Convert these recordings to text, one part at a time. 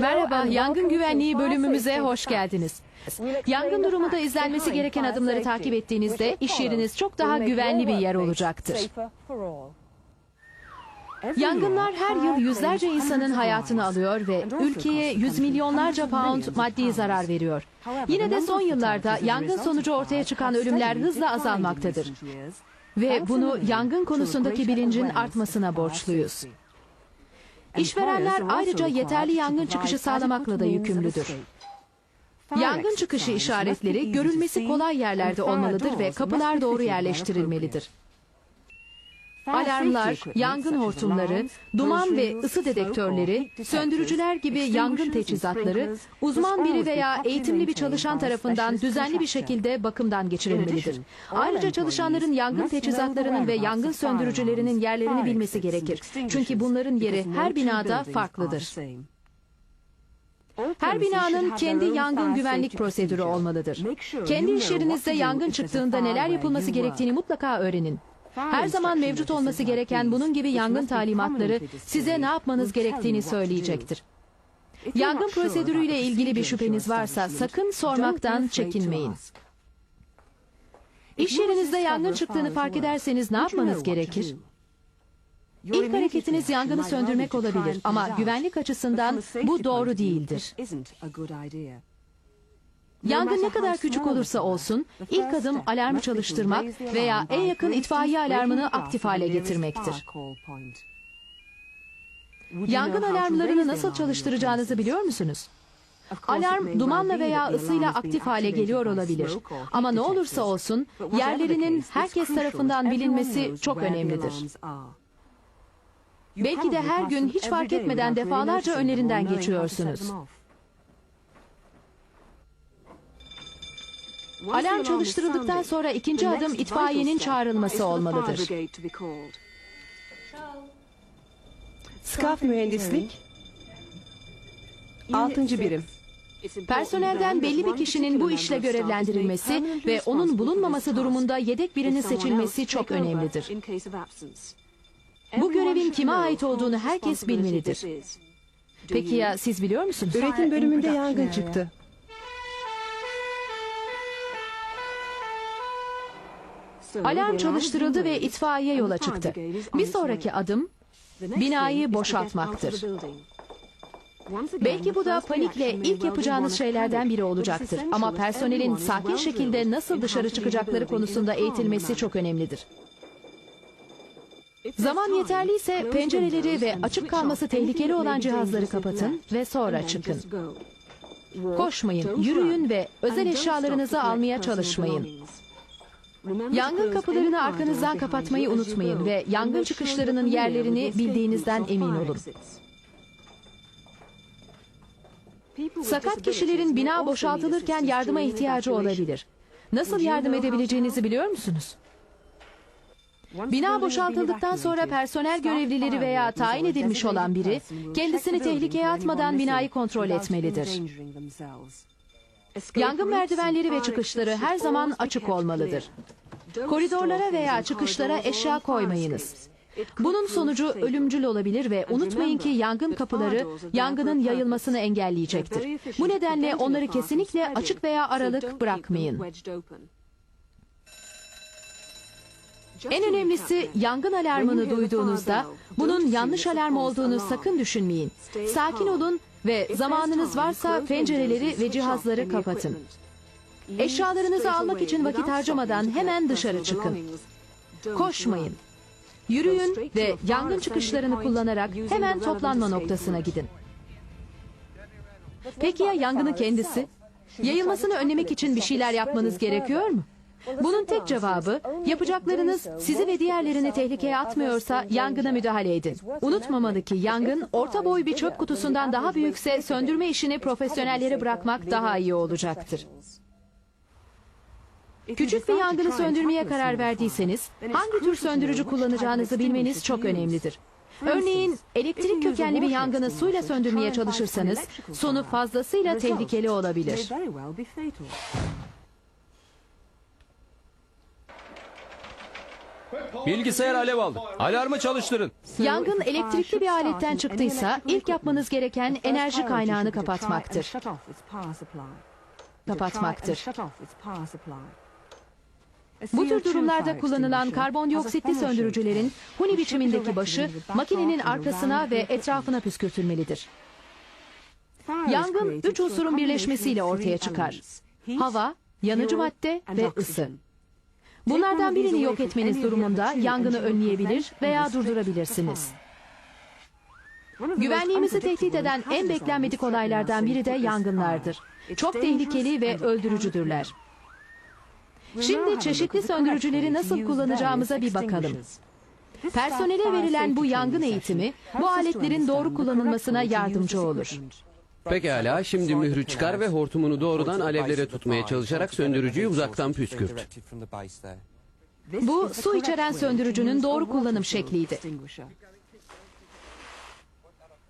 Merhaba, yangın güvenliği bölümümüze hoş geldiniz. Yangın durumunda izlenmesi gereken adımları takip ettiğinizde iş yeriniz çok daha güvenli bir yer olacaktır. Yangınlar her yıl yüzlerce insanın hayatını alıyor ve ülkeye yüz milyonlarca pound maddi zarar veriyor. Yine de son yıllarda yangın sonucu ortaya çıkan ölümler hızla azalmaktadır. Ve bunu yangın konusundaki bilincin artmasına borçluyuz. İşverenler ayrıca yeterli yangın çıkışı sağlamakla da yükümlüdür. Yangın çıkışı işaretleri görülmesi kolay yerlerde olmalıdır ve kapılar doğru yerleştirilmelidir. Alarmlar, yangın hortumları, duman ve ısı dedektörleri, söndürücüler gibi yangın teçhizatları uzman biri veya eğitimli bir çalışan tarafından düzenli bir şekilde bakımdan geçirilmelidir. Ayrıca çalışanların yangın teçhizatlarının ve yangın söndürücülerinin yerlerini bilmesi gerekir. Çünkü bunların yeri her binada farklıdır. Her binanın kendi yangın güvenlik prosedürü olmalıdır. Kendi iş yerinizde yangın çıktığında neler yapılması gerektiğini mutlaka öğrenin. Her zaman mevcut olması gereken bunun gibi yangın talimatları size ne yapmanız gerektiğini söyleyecektir. Yangın prosedürüyle ilgili bir şüpheniz varsa sakın sormaktan çekinmeyin. İş yerinizde yangın çıktığını fark ederseniz ne yapmanız gerekir? İlk hareketiniz yangını söndürmek olabilir ama güvenlik açısından bu doğru değildir. Yangın ne kadar küçük olursa olsun ilk adım alarmı çalıştırmak veya en yakın itfaiye alarmını aktif hale getirmektir. Yangın alarmlarını nasıl çalıştıracağınızı biliyor musunuz? Alarm dumanla veya ısıyla aktif hale geliyor olabilir. Ama ne olursa olsun yerlerinin herkes tarafından bilinmesi çok önemlidir. Belki de her gün hiç fark etmeden defalarca önlerinden geçiyorsunuz. Alarm çalıştırıldıktan sonra ikinci adım itfaiyenin çağrılması olmalıdır. Skaf mühendislik. Altıncı birim. Personelden belli bir kişinin bu işle görevlendirilmesi ve onun bulunmaması durumunda yedek birinin seçilmesi çok önemlidir. Bu görevin kime ait olduğunu herkes bilmelidir. Peki ya siz biliyor musunuz? Üretim bölümünde yangın çıktı. Alarm çalıştırıldı ve itfaiye yola çıktı. Bir sonraki adım binayı boşaltmaktır. Belki bu da panikle ilk yapacağınız şeylerden biri olacaktır. Ama personelin sakin şekilde nasıl dışarı çıkacakları konusunda eğitilmesi çok önemlidir. Zaman yeterliyse pencereleri ve açık kalması tehlikeli olan cihazları kapatın ve sonra çıkın. Koşmayın, yürüyün ve özel eşyalarınızı almaya çalışmayın. Yangın kapılarını arkanızdan kapatmayı unutmayın ve yangın çıkışlarının yerlerini bildiğinizden emin olun. Sakat kişilerin bina boşaltılırken yardıma ihtiyacı olabilir. Nasıl yardım edebileceğinizi biliyor musunuz? Bina boşaltıldıktan sonra personel görevlileri veya tayin edilmiş olan biri kendisini tehlikeye atmadan binayı kontrol etmelidir. Yangın merdivenleri ve çıkışları her zaman açık olmalıdır. Koridorlara veya çıkışlara eşya koymayınız. Bunun sonucu ölümcül olabilir ve unutmayın ki yangın kapıları yangının yayılmasını engelleyecektir. Bu nedenle onları kesinlikle açık veya aralık bırakmayın. En önemlisi yangın alarmını duyduğunuzda bunun yanlış alarm olduğunu sakın düşünmeyin. Sakin olun ve zamanınız varsa pencereleri ve cihazları kapatın. Eşyalarınızı almak için vakit harcamadan hemen dışarı çıkın. Koşmayın. Yürüyün ve yangın çıkışlarını kullanarak hemen toplanma noktasına gidin. Peki ya yangının kendisi? Yayılmasını önlemek için bir şeyler yapmanız gerekiyor mu? Bunun tek cevabı yapacaklarınız sizi ve diğerlerini tehlikeye atmıyorsa yangına müdahale edin. Unutmamalı ki yangın orta boy bir çöp kutusundan daha büyükse söndürme işini profesyonellere bırakmak daha iyi olacaktır. Küçük bir yangını söndürmeye karar verdiyseniz hangi tür söndürücü kullanacağınızı bilmeniz çok önemlidir. Örneğin elektrik kökenli bir yangını suyla söndürmeye çalışırsanız sonu fazlasıyla tehlikeli olabilir. Bilgisayar alev aldı. Alarmı çalıştırın. Yangın elektrikli bir aletten çıktıysa ilk yapmanız gereken enerji kaynağını kapatmaktır. Kapatmaktır. Bu tür durumlarda kullanılan karbondioksitli söndürücülerin huni biçimindeki başı makinenin arkasına ve etrafına püskürtülmelidir. Yangın üç unsurun birleşmesiyle ortaya çıkar. Hava, yanıcı madde ve ısı. Bunlardan birini yok etmeniz durumunda yangını önleyebilir veya durdurabilirsiniz. Güvenliğimizi tehdit eden en beklenmedik olaylardan biri de yangınlardır. Çok tehlikeli ve öldürücüdürler. Şimdi çeşitli söndürücüleri nasıl kullanacağımıza bir bakalım. Personele verilen bu yangın eğitimi bu aletlerin doğru kullanılmasına yardımcı olur. Pekala şimdi mührü çıkar ve hortumunu doğrudan alevlere tutmaya çalışarak söndürücüyü uzaktan püskürt. Bu su içeren söndürücünün doğru kullanım şekliydi.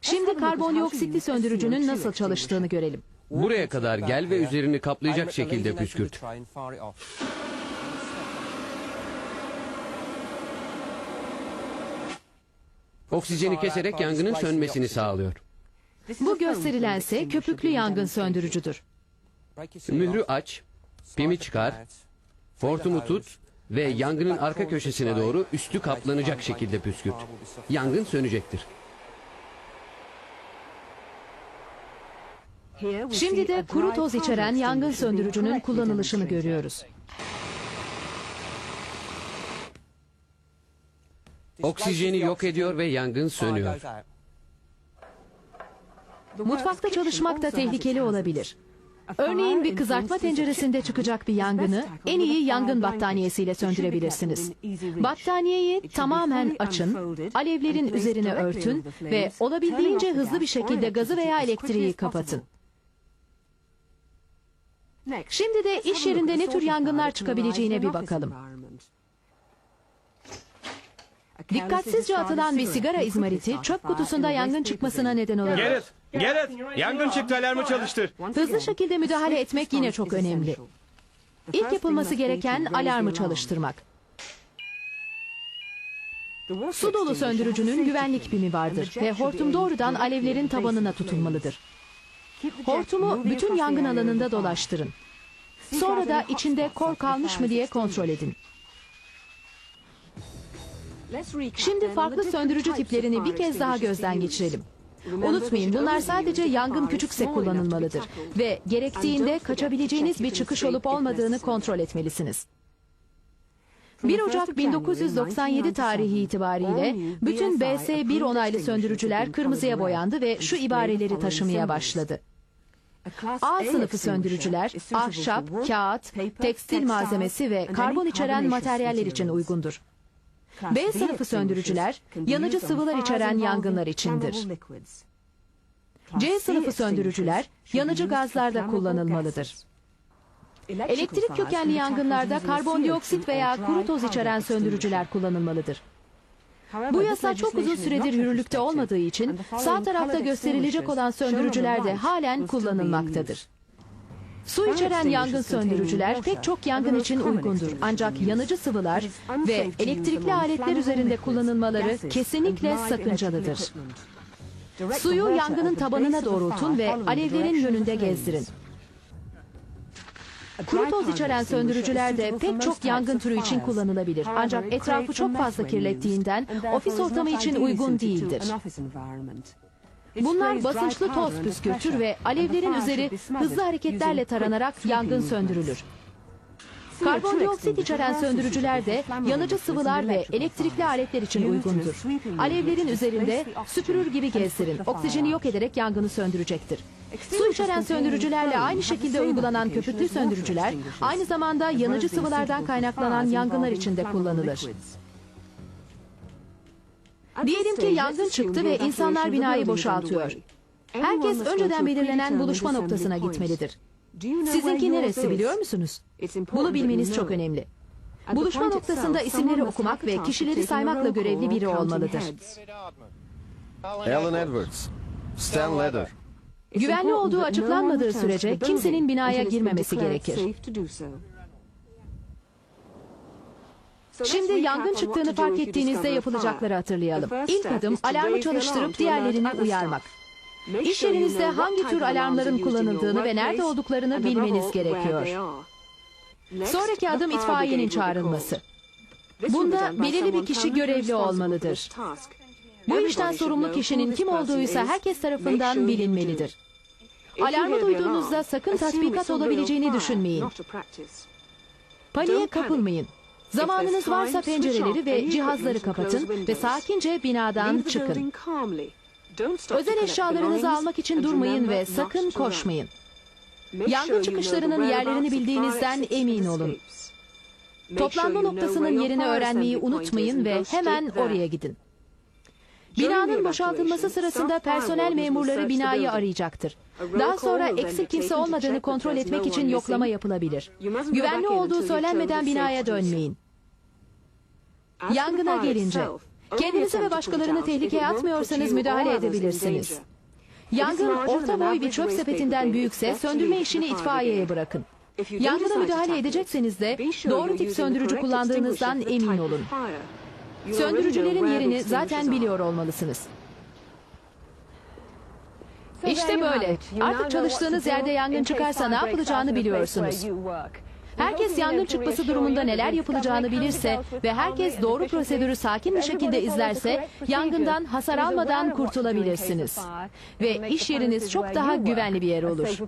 Şimdi karbondioksitli söndürücünün nasıl çalıştığını görelim. Buraya kadar gel ve üzerini kaplayacak şekilde püskürt. Oksijeni keserek yangının sönmesini sağlıyor. Bu gösterilense köpüklü yangın söndürücüdür. Mührü aç, pimi çıkar, hortumu tut ve yangının arka köşesine doğru üstü kaplanacak şekilde püskürt. Yangın sönecektir. Şimdi de kuru toz içeren yangın söndürücünün kullanılışını görüyoruz. Oksijeni yok ediyor ve yangın sönüyor. Mutfakta çalışmak da tehlikeli olabilir. Örneğin bir kızartma tenceresinde çıkacak bir yangını en iyi yangın battaniyesiyle söndürebilirsiniz. Battaniyeyi tamamen açın, alevlerin üzerine örtün ve olabildiğince hızlı bir şekilde gazı veya elektriği kapatın. Şimdi de iş yerinde ne tür yangınlar çıkabileceğine bir bakalım. Dikkatsizce atılan bir sigara izmariti çöp kutusunda yangın çıkmasına neden olabilir. Gerrit, Gerrit, yangın çıktı alarmı çalıştır. Hızlı şekilde müdahale etmek yine çok önemli. İlk yapılması gereken alarmı çalıştırmak. Su dolu söndürücünün güvenlik pimi vardır ve hortum doğrudan alevlerin tabanına tutulmalıdır. Hortumu bütün yangın alanında dolaştırın. Sonra da içinde kor kalmış mı diye kontrol edin. Şimdi farklı söndürücü tiplerini bir kez daha gözden geçirelim. Unutmayın bunlar sadece yangın küçükse kullanılmalıdır ve gerektiğinde kaçabileceğiniz bir çıkış olup olmadığını kontrol etmelisiniz. 1 Ocak 1997 tarihi itibariyle bütün BS1 onaylı söndürücüler kırmızıya boyandı ve şu ibareleri taşımaya başladı. A sınıfı söndürücüler ahşap, kağıt, tekstil malzemesi ve karbon içeren materyaller için uygundur. B sınıfı söndürücüler yanıcı sıvılar içeren yangınlar içindir. C sınıfı söndürücüler yanıcı gazlarda kullanılmalıdır. Elektrik kökenli yangınlarda karbondioksit veya kuru toz içeren söndürücüler kullanılmalıdır. Bu yasa çok uzun süredir yürürlükte olmadığı için sağ tarafta gösterilecek olan söndürücüler de halen kullanılmaktadır. Su içeren yangın söndürücüler pek çok yangın için uygundur. Ancak yanıcı sıvılar ve elektrikli aletler üzerinde kullanılmaları kesinlikle sakıncalıdır. Suyu yangının tabanına doğrultun ve alevlerin yönünde gezdirin. Kuru toz içeren söndürücüler de pek çok yangın türü için kullanılabilir. Ancak etrafı çok fazla kirlettiğinden ofis ortamı için uygun değildir. Bunlar basınçlı toz püskürtür ve alevlerin üzeri hızlı hareketlerle taranarak yangın söndürülür. Karbondioksit içeren söndürücüler de yanıcı sıvılar ve elektrikli aletler için uygundur. Alevlerin üzerinde süpürür gibi gezdirin. Oksijeni yok ederek yangını söndürecektir. Su içeren söndürücülerle aynı şekilde uygulanan köpüklü söndürücüler aynı zamanda yanıcı sıvılardan kaynaklanan yangınlar için de kullanılır. Diyelim ki yangın çıktı ve insanlar binayı boşaltıyor. Herkes önceden belirlenen buluşma noktasına gitmelidir. Sizinki neresi biliyor musunuz? Bunu bilmeniz çok önemli. Buluşma noktasında isimleri okumak ve kişileri saymakla görevli biri olmalıdır. Alan Edwards, Stan Leather, Güvenli olduğu açıklanmadığı sürece kimsenin binaya girmemesi gerekir. Şimdi yangın çıktığını fark ettiğinizde yapılacakları hatırlayalım. İlk adım alarmı çalıştırıp diğerlerini uyarmak. İş yerinizde hangi tür alarmların kullanıldığını ve nerede olduklarını bilmeniz gerekiyor. Sonraki adım itfaiyenin çağrılması. Bunda belirli bir kişi görevli olmalıdır. Bu işten sorumlu kişinin kim olduğuysa herkes tarafından bilinmelidir. Alarmı duyduğunuzda sakın tatbikat olabileceğini düşünmeyin. Paniğe kapılmayın. Zamanınız varsa pencereleri ve cihazları kapatın ve sakince binadan çıkın. Özel eşyalarınızı almak için durmayın ve sakın koşmayın. Yangın çıkışlarının yerlerini bildiğinizden emin olun. Toplanma noktasının yerini öğrenmeyi unutmayın ve hemen oraya gidin. Binanın boşaltılması sırasında personel memurları binayı arayacaktır. Daha sonra eksik kimse olmadığını kontrol etmek için yoklama yapılabilir. Güvenli olduğu söylenmeden binaya dönmeyin. Yangına gelince, kendinizi ve başkalarını tehlikeye atmıyorsanız müdahale edebilirsiniz. Yangın orta boy bir çöp sepetinden büyükse söndürme işini itfaiyeye bırakın. Yangına müdahale edecekseniz de doğru tip söndürücü kullandığınızdan emin olun. Söndürücülerin yerini zaten biliyor olmalısınız. İşte böyle. Artık çalıştığınız yerde yangın çıkarsa ne yapılacağını biliyorsunuz. Herkes yangın çıkması durumunda neler yapılacağını bilirse ve herkes doğru prosedürü sakin bir şekilde izlerse yangından hasar almadan kurtulabilirsiniz. Ve iş yeriniz çok daha güvenli bir yer olur.